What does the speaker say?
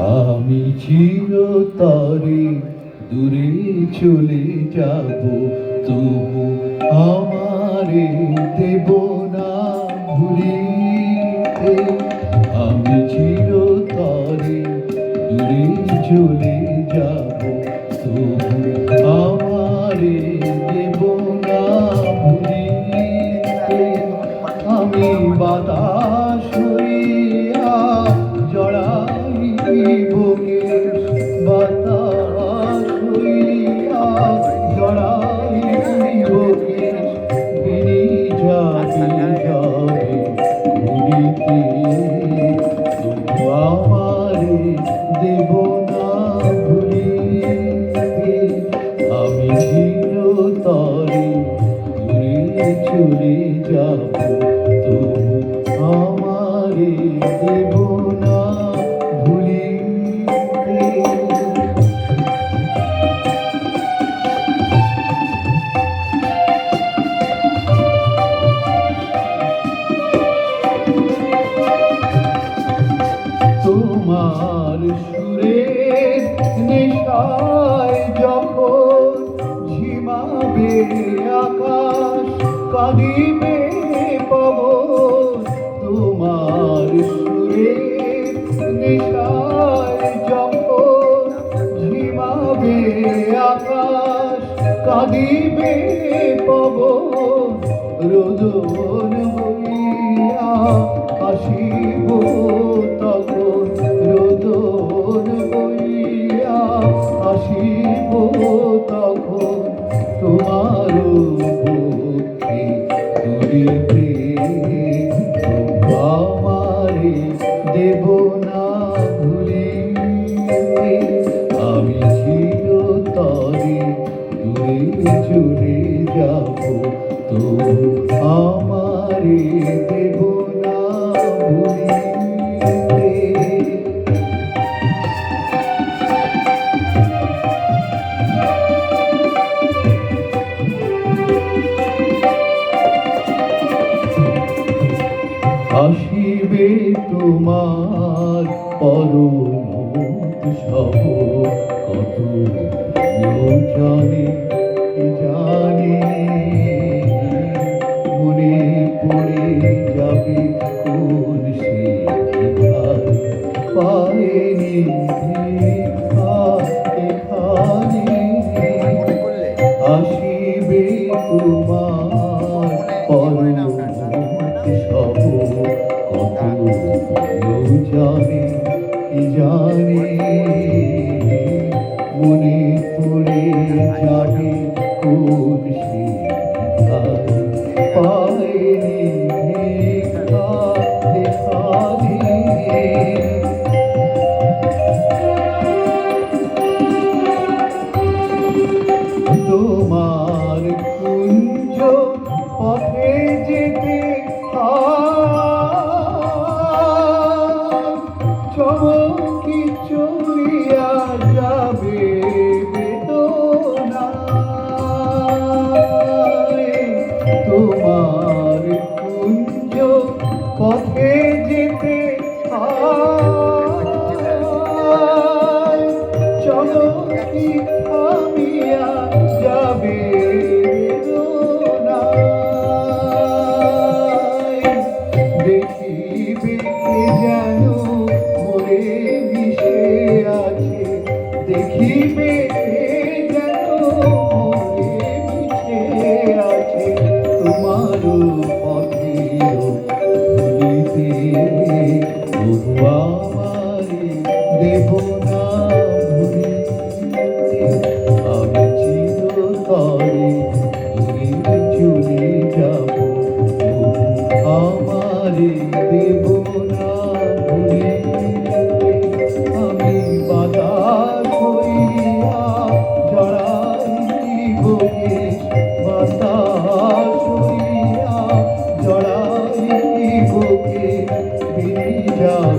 আমি চিরতরে দূরে চলে যাব তবু আমারে দেব না ভুলিতে। আমি চিরতরে দূরে চলে তোমার সুরের নেশায় যখন ঝিমাবে আকাশ কাঁদিবে পবন তোমার নেশায় যখন ঝিমাবে আকাশ, কাঁদিবে পবন, রোদন হইয়া আসিব তখন, রোদন হইয়া আসিব তখন, তোমার পক্ষে চলে যাব তো আমারে আসিবে তোমার পরম সব কত জানে আসিবে তোমার সব কেউ জানে মনে পড়ে যাবে কোন সে আয় চমকি থামিয়া যাবে। দেখিবে কে যেন মরে মিশে আছে দেখিবে Yeah.